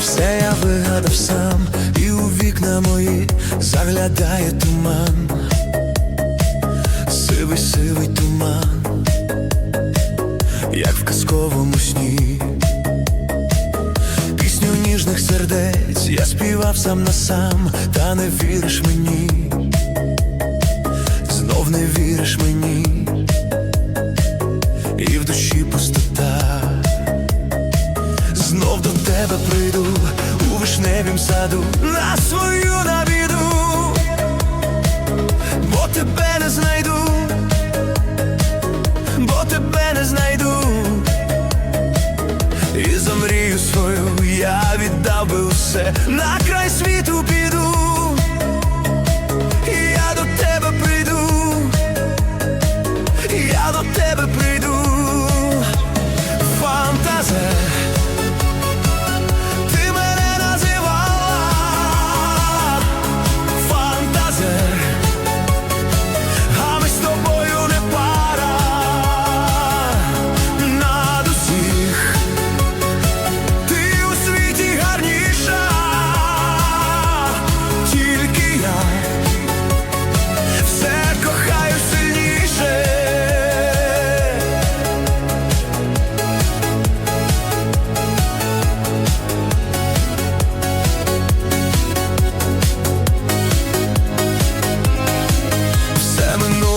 Все я вигадав сам, і у вікна мої заглядає туман, сивий, сивий туман як в казковому сні. Пісню ніжних сердець я співав сам на сам, та не віриш мені, знов не віриш мені, і в душі пустота. Знов до тебе прийду у вишневім саду на свою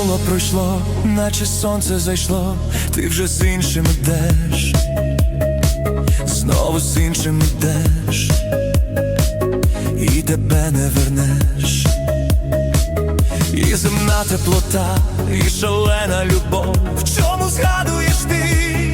минуло пройшло, наче сонце зайшло, ти вже з іншим йдеш, знову з іншим йдеш, і тебе не вернеш, і земна теплота, і шалена любов, в чому згадуєш ти